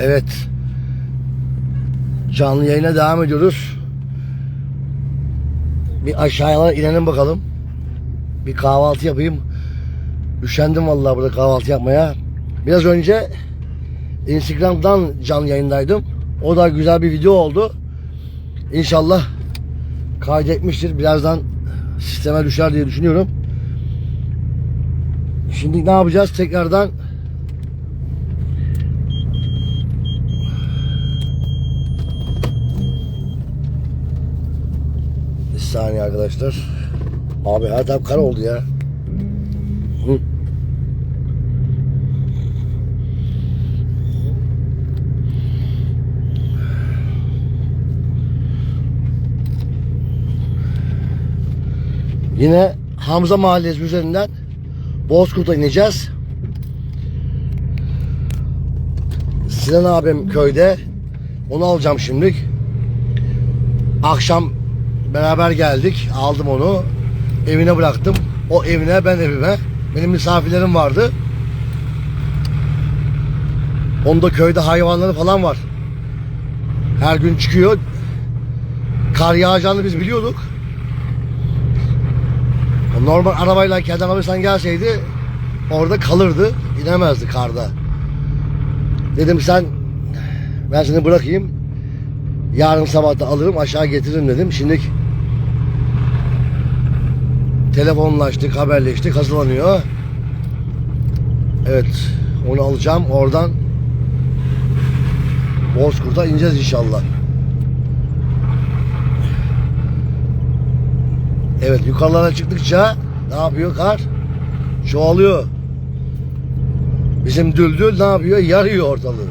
Evet. Canlı yayına devam ediyoruz. Bir aşağıya inelim bakalım. Bir kahvaltı yapayım. Üşendim vallahi burada kahvaltı yapmaya. Biraz önce Instagram'dan canlı yayındaydım. O da güzel bir video oldu. İnşallah kaydetmiştir. Birazdan sisteme düşer diye düşünüyorum. Şimdi ne yapacağız? Tekrardan Bir saniye arkadaşlar. Abi her taraf kar oldu ya. Hı. Yine Hamza Mahallesi üzerinden Bozkurt'a ineceğiz. Sinan abim köyde. Onu alacağım şimdilik. Akşam beraber geldik. Aldım onu. Evine bıraktım. O evine ben evime. Benim misafirlerim vardı. Onda köyde hayvanları falan var. Her gün çıkıyor. Kar yağacağını biz biliyorduk. Normal arabayla kendi arabasından gelseydi orada kalırdı. inemezdi karda. Dedim sen ben seni bırakayım. Yarın sabah da alırım aşağı getiririm dedim. Şimdi telefonlaştık, haberleştik, hazırlanıyor. Evet, onu alacağım. Oradan Bozkurt'a ineceğiz inşallah. Evet, yukarılara çıktıkça ne yapıyor kar? Çoğalıyor. Bizim düldül ne yapıyor? Yarıyor ortalığı.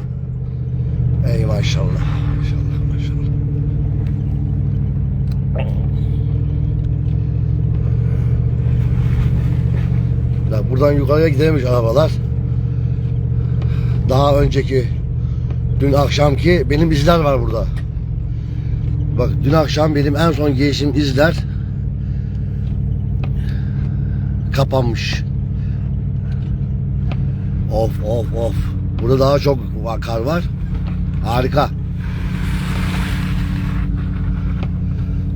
Ey maşallah maşallah. Ya buradan yukarıya gidememiş arabalar. Daha önceki dün akşamki benim izler var burada. Bak dün akşam benim en son geçtiğim izler kapanmış. Of of of. Burada daha çok kar var. Harika.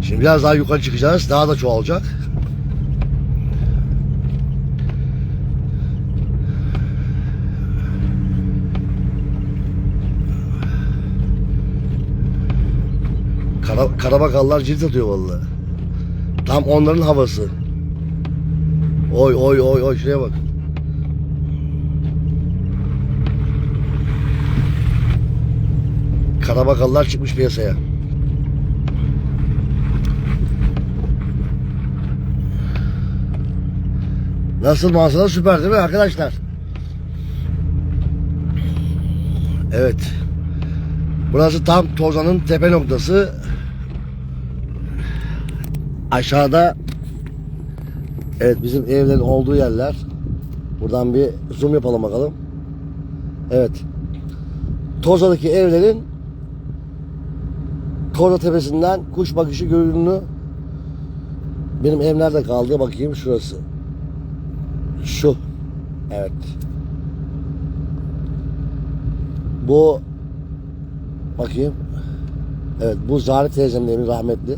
Şimdi biraz daha yukarı çıkacağız. Daha da çoğalacak. Kara, karabakallar cilt atıyor vallahi. Tam onların havası. Oy oy oy oy şuraya bak. Karabakallar çıkmış piyasaya. Nasıl manzara süper değil mi arkadaşlar? Evet. Burası tam Tozan'ın tepe noktası. Aşağıda Evet bizim evlerin olduğu yerler. Buradan bir zoom yapalım bakalım. Evet. Toza'daki evlerin Koza Tepesi'nden kuş bakışı görünümlü benim ev nerede kaldı bakayım şurası. Şu. Evet. Bu bakayım. Evet bu Zahri teyzemin evi rahmetli.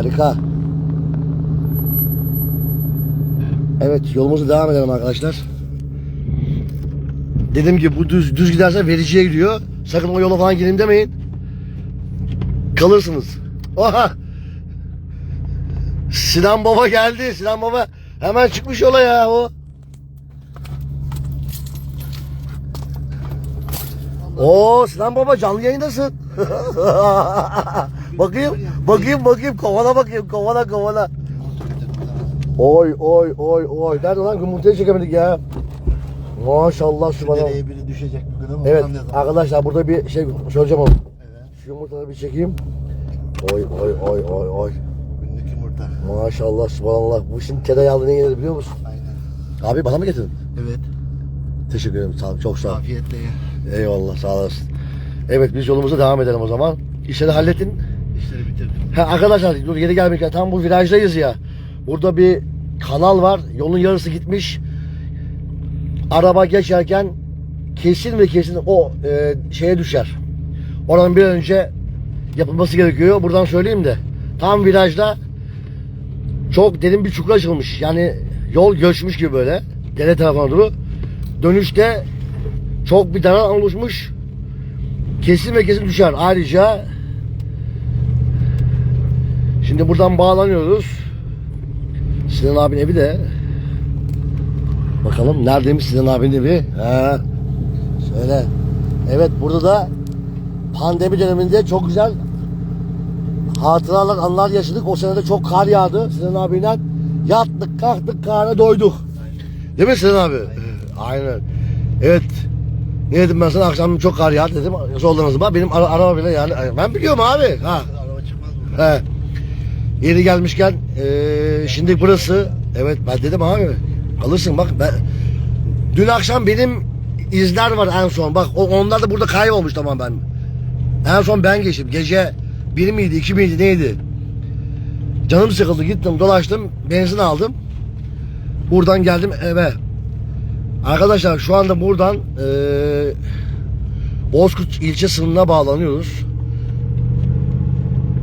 Harika. Evet yolumuza devam edelim arkadaşlar. Dedim ki bu düz düz giderse vericiye gidiyor. Sakın o yola falan gireyim demeyin. Kalırsınız. Oha! Sinan Baba geldi. Sinan Baba hemen çıkmış yola ya o. Oo Sinan Baba canlı yayındasın. bakayım, bakayım, bakayım. Kovala bakayım, kovala, kovala. Oy, oy, oy, oy. Nerede lan? Yumurtayı çekemedik ya. Maşallah Şu subhanallah. dereye biri düşecek bugün ama Evet arkadaşlar burada bir şey söyleyeceğim oğlum. Evet. Şu yumurtaları bir çekeyim. Oy, oy, oy, oy, oy. Günlük yumurta. Maşallah subhanallah. Bu şimdi tereyağı ne gelir biliyor musun? Aynen. Abi bana mı getirdin? Evet. Teşekkür ederim. Sağ ol. Çok sağ ol. Afiyetle ye. Eyvallah sağ olasın. Evet biz yolumuza devam edelim o zaman. İşleri hallettin. Ha, arkadaşlar dur geri gelmek tam bu virajdayız ya. Burada bir kanal var. Yolun yarısı gitmiş. Araba geçerken kesin ve kesin o e, şeye düşer. Oradan bir önce yapılması gerekiyor. Buradan söyleyeyim de. Tam virajda çok derin bir çukur açılmış. Yani yol göçmüş gibi böyle. Dere tarafına doğru. Dönüşte çok bir daran oluşmuş. Kesin ve kesin düşer. Ayrıca şimdi buradan bağlanıyoruz. Sinan abinin evi de bakalım neredeymiş Sinan abinin evi? Ha. Söyle. Evet burada da pandemi döneminde çok güzel hatıralar, anlar yaşadık. O sene de çok kar yağdı. Sinan abiyle yattık, kalktık, kara doyduk. Değil mi Sinan abi? Aynen. Evet. Ne dedim ben sana akşam çok kar yağdı dedim. Soldan hızıma benim ara, araba bile yani. Ben biliyorum abi. Ha. Araba çıkmaz mı? He. Yeri gelmişken eee, şimdi burası evet ben dedim abi alırsın bak ben dün akşam benim izler var en son bak onlar da burada kaybolmuş tamam ben. En son ben geçtim gece bir miydi iki miydi neydi? Canım sıkıldı gittim dolaştım benzin aldım. Buradan geldim eve. Arkadaşlar şu anda buradan eee Bozkurt ilçe sınırına bağlanıyoruz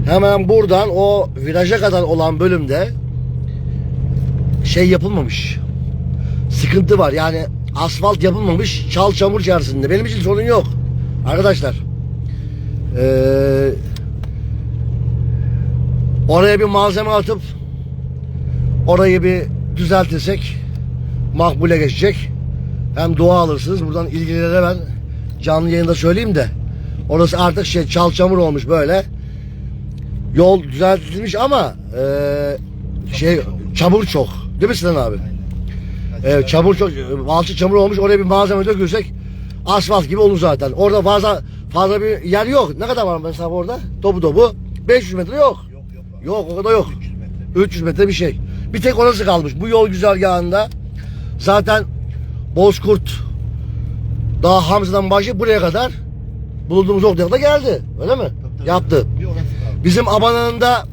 Hemen buradan o viraja kadar olan bölümde şey yapılmamış. Sıkıntı var. Yani asfalt yapılmamış. Çal çamur içerisinde. Benim için sorun yok. Arkadaşlar. Ee, oraya bir malzeme atıp orayı bir düzeltirsek makbule geçecek. Hem dua alırsınız. Buradan ilgililere ben canlı yayında söyleyeyim de orası artık şey çal çamur olmuş böyle yol düzeltilmiş ama eee, şey çamur çok. Değil mi Sinan abi? Evet, çamur çok. Alçı çamur olmuş. Oraya bir malzeme dökülsek asfalt gibi olur zaten. Orada fazla fazla bir yer yok. Ne kadar var mesela orada? Topu topu 500 metre yok. Yok yok. Yok o kadar yok. 300 metre. 300 metre bir şey. Bir tek orası kalmış. Bu yol güzergahında zaten Bozkurt daha Hamza'dan başlayıp buraya kadar bulunduğumuz noktaya kadar geldi. Öyle mi? Tabii, tabii. Yaptı. Bizim Abana'nda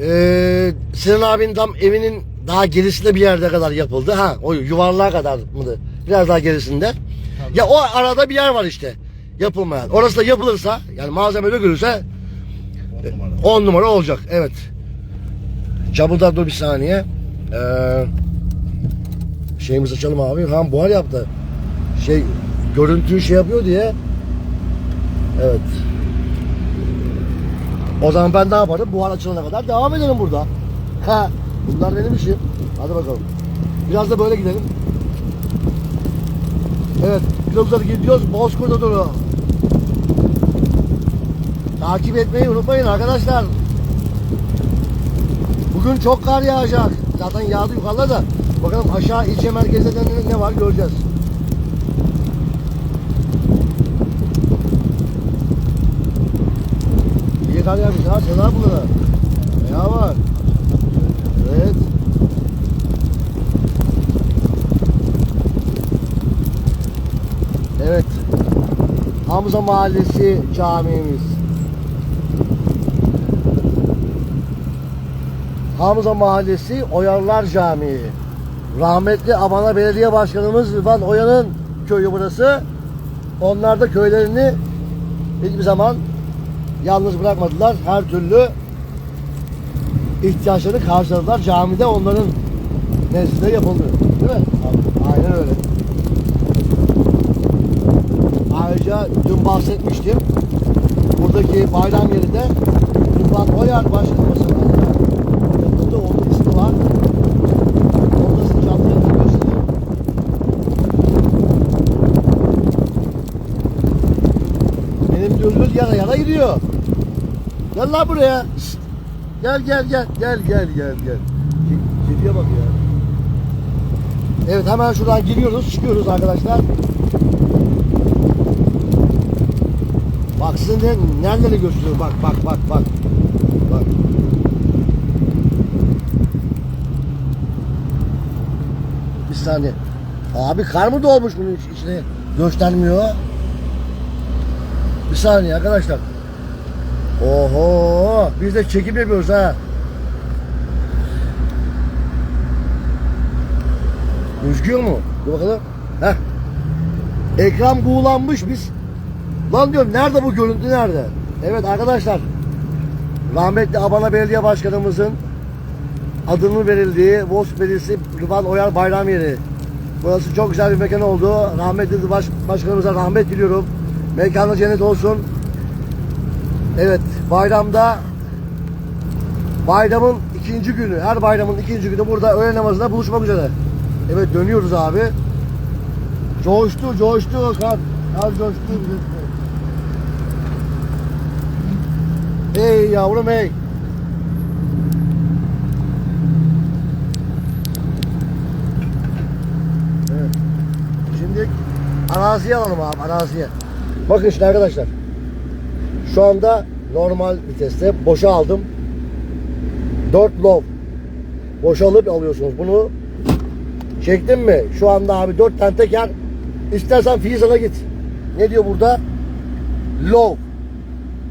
eee Sinan abinin tam evinin daha gerisinde bir yerde kadar yapıldı. Ha o yuvarlığa kadar mıydı? Biraz daha gerisinde. Ya o arada bir yer var işte. Yapılmayan. Orası da yapılırsa yani malzeme dökülürse On numara. 10 numara olacak. Evet. Çabıldan dur bir saniye. Ee, şeyimizi açalım abi. Ha buhar yaptı. Şey görüntüyü şey yapıyor diye. Evet. O zaman ben ne yaparım? Buhar açılana kadar devam edelim burada. Ha, bunlar benim işim. Hadi bakalım. Biraz da böyle gidelim. Evet, kilometr gidiyoruz. Bozkurt'a doğru. Takip etmeyi unutmayın arkadaşlar. Bugün çok kar yağacak. Zaten yağdı yukarıda da. Bakalım aşağı ilçe merkezinde ne, ne var göreceğiz. İyi kar yağmış ha. Selam burada. Ya var. Evet. Evet. Hamza Mahallesi camimiz. Hamza Mahallesi Oyarlar Camii. Rahmetli Abana Belediye Başkanımız Rıfat Oya'nın köyü burası. Onlar da köylerini hiçbir zaman yalnız bırakmadılar. Her türlü ihtiyaçlarını karşıladılar. Camide onların nezdinde yapıldı. Değil mi? Aynen öyle. Ayrıca dün bahsetmiştim. Buradaki bayram yerinde Rıfat Oyar Başkanımızın yapıldı. Onun ismi var. Onu da size canlı yayında göstereyim. Benim düldül yana yana gidiyor. Gel lan buraya. Gel gel gel. Gel gel gel gel. Ke- Kediye bak ya. Evet hemen şuradan giriyoruz çıkıyoruz arkadaşlar. Bak size ne, nereleri gösteriyor bak bak bak bak. Bak. Bir saniye. Abi kar mı dolmuş bunun iç- içine? Göstermiyor. Bir saniye arkadaşlar. Oho, biz de çekim yapıyoruz ha. Gözüküyor mu? Dur bakalım. Heh. Ekran buğulanmış biz. Lan diyorum nerede bu görüntü nerede? Evet arkadaşlar. Rahmetli Abana Belediye Başkanımızın adının verildiği Voz Belediyesi Rıvan Oyar Bayram Yeri. Burası çok güzel bir mekan oldu. Rahmetli baş, başkanımıza rahmet diliyorum. Mekanı cennet olsun. Evet bayramda bayramın ikinci günü her bayramın ikinci günü burada öğle namazında buluşmak üzere. Evet dönüyoruz abi. Coştu coştu kar. Kar coştu. Hey yavrum hey. Evet. Şimdi araziye alalım abi araziye. Bakın şimdi arkadaşlar. Şu anda normal viteste boşa aldım. 4 low. Boşalıp alıyorsunuz bunu. Çektin mi? Şu anda abi 4 tane teker. İstersen Fizan'a git. Ne diyor burada? Low.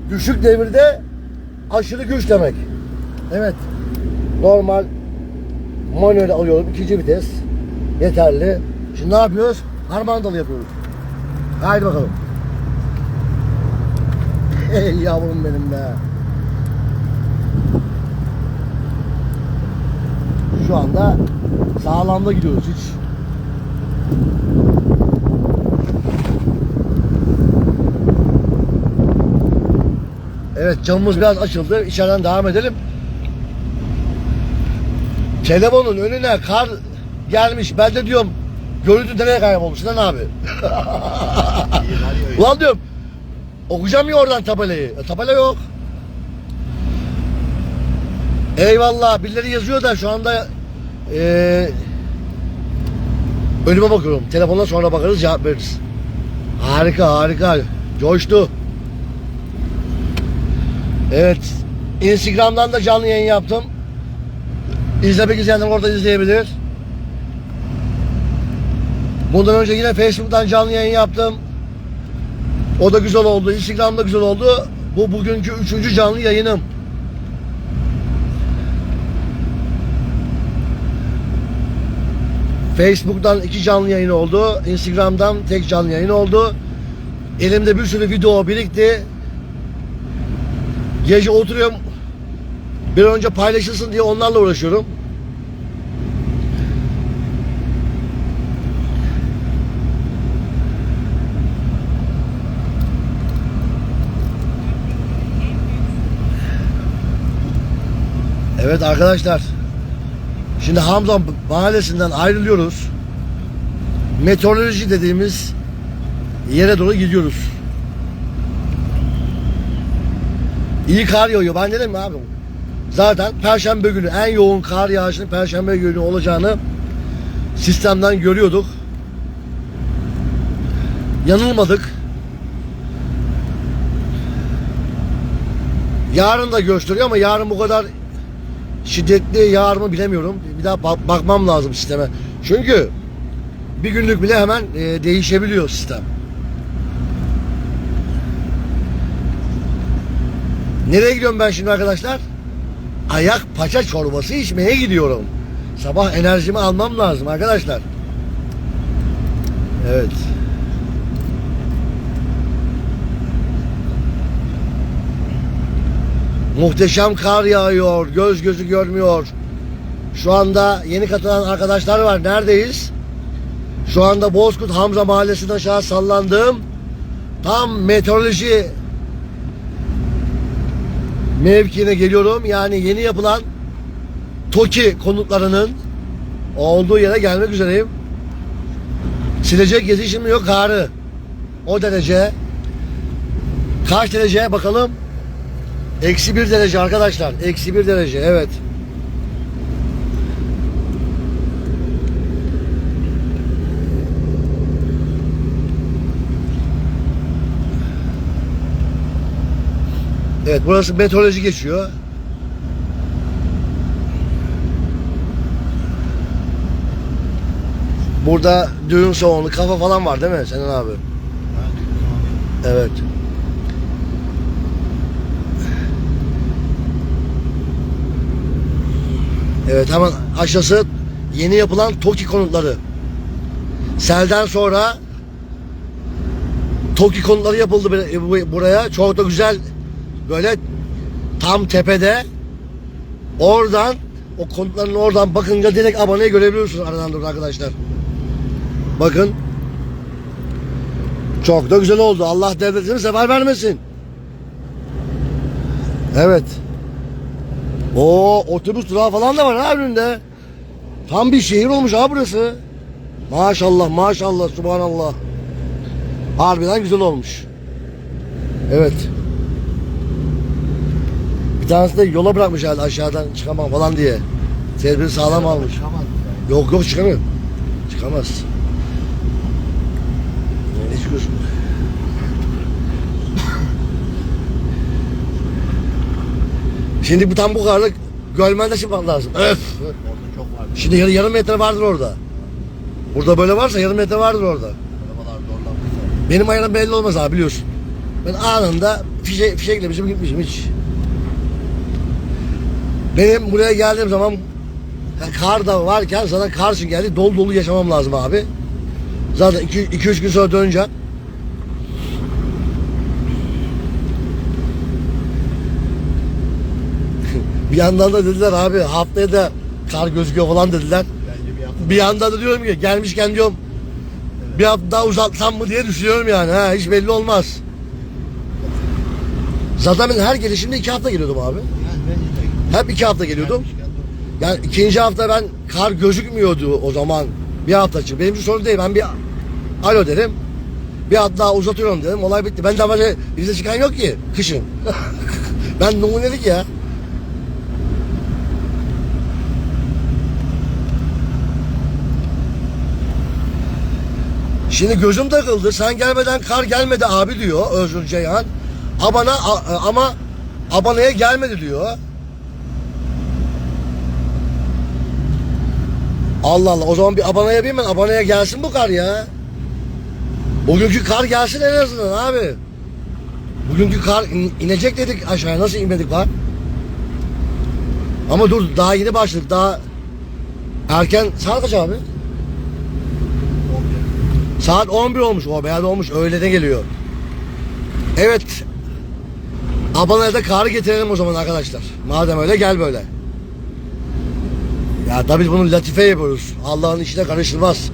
Düşük devirde aşırı güç demek. Evet. Normal manuel alıyorum. ikinci vites. Yeterli. Şimdi ne yapıyoruz? Harmandalı yapıyoruz. Haydi bakalım. Ey yavrum benim be. Şu anda sağlamda gidiyoruz hiç. Evet camımız biraz açıldı. İçeriden devam edelim. Telefonun önüne kar gelmiş. Ben de diyorum görüntü nereye kaybolmuş lan abi? Ulan diyorum okuyacağım ya oradan tabelayı. E, tabela yok. Eyvallah birileri yazıyor da şu anda eee önüme bakıyorum. Telefonla sonra bakarız cevap veririz. Harika harika. Coştu. Evet. Instagram'dan da canlı yayın yaptım. İzlemek isteyenler orada izleyebilir. Bundan önce yine Facebook'tan canlı yayın yaptım. O da güzel oldu. Instagram'da güzel oldu. Bu bugünkü üçüncü canlı yayınım. Facebook'tan iki canlı yayın oldu. Instagram'dan tek canlı yayın oldu. Elimde bir sürü video birikti. Gece oturuyorum. Bir önce paylaşılsın diye onlarla uğraşıyorum. Evet arkadaşlar. Şimdi Hamza mahallesinden ayrılıyoruz. Meteoroloji dediğimiz yere doğru gidiyoruz. İyi kar yağıyor. Ben dedim abi? Zaten Perşembe günü en yoğun kar yağışının Perşembe günü olacağını sistemden görüyorduk. Yanılmadık. Yarın da gösteriyor ama yarın bu kadar şiddetli yağar mı bilemiyorum. Bir daha bak- bakmam lazım sisteme. Çünkü bir günlük bile hemen e, değişebiliyor sistem. Nereye gidiyorum ben şimdi arkadaşlar? Ayak paça çorbası içmeye gidiyorum. Sabah enerjimi almam lazım arkadaşlar. Evet. Muhteşem kar yağıyor. Göz gözü görmüyor. Şu anda yeni katılan arkadaşlar var. Neredeyiz? Şu anda Bozkurt Hamza Mahallesi'nden aşağı sallandığım tam meteoroloji mevkiine geliyorum. Yani yeni yapılan TOKİ konutlarının olduğu yere gelmek üzereyim. Silecek yetişimi yok karı. O derece. Kaç derece bakalım? Eksi bir derece arkadaşlar. Eksi bir derece evet. Evet burası meteoroloji geçiyor. Burada düğün salonu, kafa falan var değil mi Senin abi? Evet. Evet hemen aşağısı yeni yapılan TOKİ konutları. Selden sonra TOKİ konuları yapıldı bu- buraya. Çok da güzel böyle tam tepede oradan o konutların oradan bakınca direkt aboneyi görebiliyorsunuz aradan doğru arkadaşlar. Bakın. Çok da güzel oldu. Allah devletini sefer vermesin. Evet. O otobüs durağı falan da var ha önünde. Tam bir şehir olmuş ha burası. Maşallah maşallah subhanallah. Harbiden güzel olmuş. Evet. Bir tanesi de yola bırakmış herhalde aşağıdan çıkamam falan diye. Tedbiri sağlam almış. Yok yok çıkamıyor. Çıkamaz. Ne çıkıyorsun? Şimdi bu tam bu kadarlık gölmende çıkmak lazım. Öf. Şimdi yarı, yarım metre vardır orada. Burada böyle varsa yarım metre vardır orada. Benim ayarım belli olmaz abi biliyorsun. Ben anında fişe, fişeklemişim gitmişim hiç. Benim buraya geldiğim zaman kar da varken zaten kar için geldi dolu dolu yaşamam lazım abi. Zaten 2-3 gün sonra döneceğim. Bir yandan da dediler abi haftaya da kar gözüküyor falan dediler. Bence bir hafta Bir yandan da diyorum ki gelmişken diyorum bir hafta daha uzatsam mı diye düşünüyorum yani. Ha, hiç belli olmaz. Zaten ben her gelişimde iki hafta geliyordum abi. yani Hep iki hafta geliyordum. Yani ikinci hafta ben kar gözükmüyordu o zaman. Bir hafta için. Benim için sorun değil. Ben bir alo dedim. Bir hafta daha uzatıyorum dedim. Olay bitti. Ben de böyle bize çıkan yok ki kışın. ben numunelik ya. Şimdi gözüm takıldı. Sen gelmeden kar gelmedi abi diyor Özgür Ceyhan. Abana a- ama abanaya gelmedi diyor. Allah Allah o zaman bir abanaya bin ben abanaya gelsin bu kar ya. Bugünkü kar gelsin en azından abi. Bugünkü kar in- inecek dedik aşağıya nasıl inmedik var? Ama dur daha yeni başladık daha erken saat abi? Saat 11 olmuş o beyaz olmuş öğlene geliyor. Evet. Abanaya da karı getirelim o zaman arkadaşlar. Madem öyle gel böyle. Ya tabii bunu latife yapıyoruz. Allah'ın işine karışılmaz.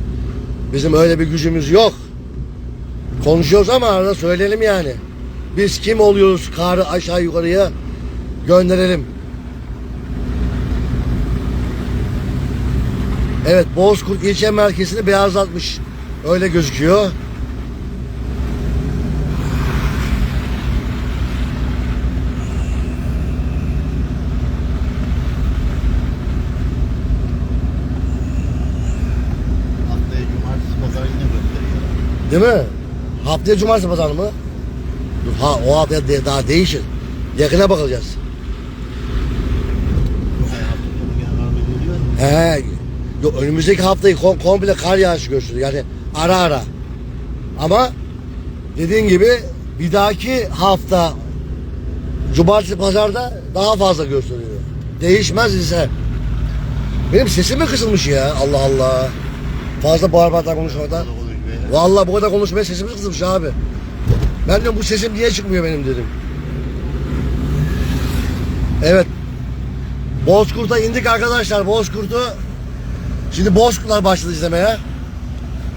Bizim öyle bir gücümüz yok. Konuşuyoruz ama arada söyleyelim yani. Biz kim oluyoruz karı aşağı yukarıya gönderelim. Evet Bozkurt ilçe merkezini beyazlatmış. Öyle gözüküyor. Haftaya cumartesi pazar yine gösteriyor. Değil mi? Haftaya cumartesi pazar mı? Dur, ha o haftaya de- daha değişir. Yakına bakacağız. Hafta. He. Yok önümüzdeki haftayı kom- komple kar yağışı gösteriyor. Yani ara ara. Ama dediğin gibi bir dahaki hafta cumartesi pazarda daha fazla gösteriyor. Değişmez ise. Benim sesim mi kısılmış ya? Allah Allah. Fazla bağırmadan konuşmadan. Vallahi bu kadar konuşmaya sesimiz kısılmış abi. Ben diyorum bu sesim niye çıkmıyor benim dedim. Evet. Bozkurt'a indik arkadaşlar. Bozkurt'u Şimdi Bozkurtlar başladı izlemeye.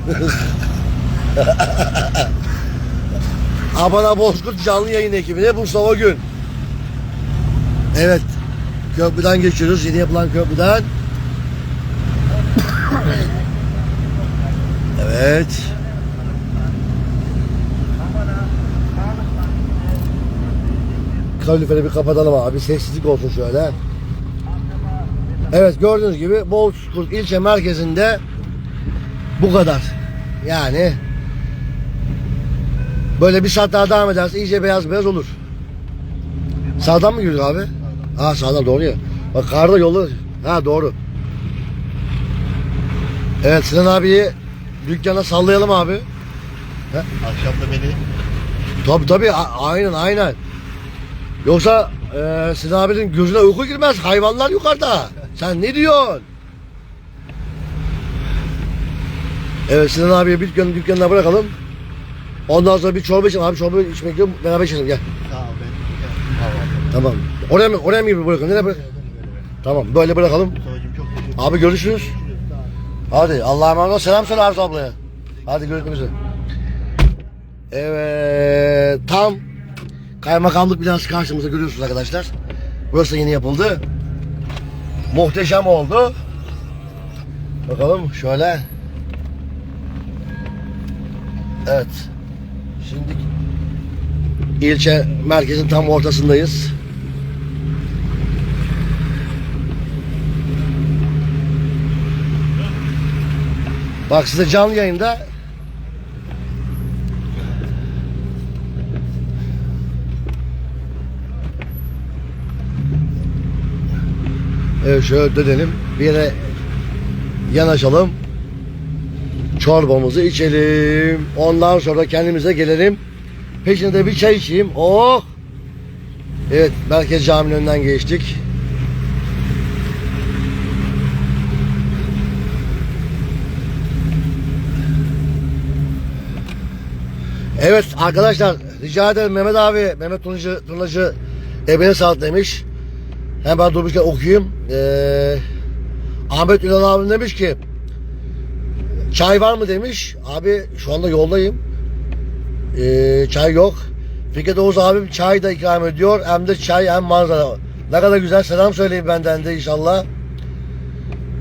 Abana Bozkurt canlı yayın ekibine Mustafa Gün. Evet. Köprüden geçiyoruz. Yeni yapılan köprüden. Evet. Kaloriferi bir kapatalım abi. Sessizlik olsun şöyle. Evet gördüğünüz gibi Bozkurt ilçe merkezinde bu kadar. Yani böyle bir saat daha devam ederse iyice beyaz beyaz olur. Sağdan mı gidiyor abi? Ha sağdan doğru ya. Bak karda yolu. Ha doğru. Evet Sinan abiyi dükkana sallayalım abi. Akşam da beni Tabi tabi aynen aynen. Yoksa e, Sinan abinin gözüne uyku girmez. Hayvanlar yukarıda. Sen ne diyorsun? Evet Sinan abiye bir dükkan, dükkanına bırakalım. Ondan sonra bir çorba içelim. Abi çorba içmek yok. Beraber içelim gel. Ol ben yaptım kahvaltı. Tamam. Oraya mı? Oraya mı gibi bırakalım? Nereye bırak? Tamam böyle bırakalım. Abi görüşürüz. Hadi Allah'a emanet ol. Selam söyle Arzu ablaya. Hadi görüşmek üzere. Evet. Tam kaymakamlık binası karşımızda görüyorsunuz arkadaşlar. Burası yeni yapıldı. Muhteşem oldu. Bakalım şöyle. Evet. Şimdi ilçe merkezin tam ortasındayız. Bak size canlı yayında Evet şöyle dönelim. Bir yere yanaşalım. Çorbamızı içelim. Ondan sonra kendimize gelelim. Peşinde bir çay içeyim. Oh! Evet, Merkez Camii'nin önünden geçtik. Evet arkadaşlar rica ederim Mehmet abi, Mehmet Turnacı, Turnacı ebeye saat demiş. Hemen durmuşken okuyayım. Ee, Ahmet Ünal abim demiş ki çay var mı demiş. Abi şu anda yoldayım. Ee, çay yok. Fikret Oğuz abim çay da ikram ediyor. Hem de çay hem manzara. Ne kadar güzel selam söyleyin benden de inşallah.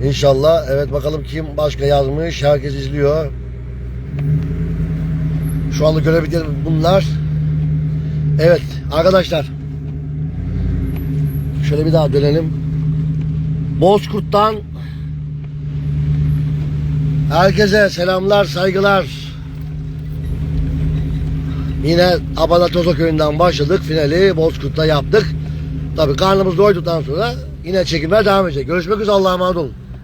İnşallah. Evet bakalım kim başka yazmış. Herkes izliyor. Şu anda görebildiklerim bunlar. Evet arkadaşlar. Şöyle bir daha dönelim. Bozkurt'tan herkese selamlar, saygılar. Yine Abala Tozo köyünden başladık. Finali Bozkurt'ta yaptık. Tabii karnımız doyduktan sonra yine çekimler devam edecek. Görüşmek üzere Allah'a emanet olun.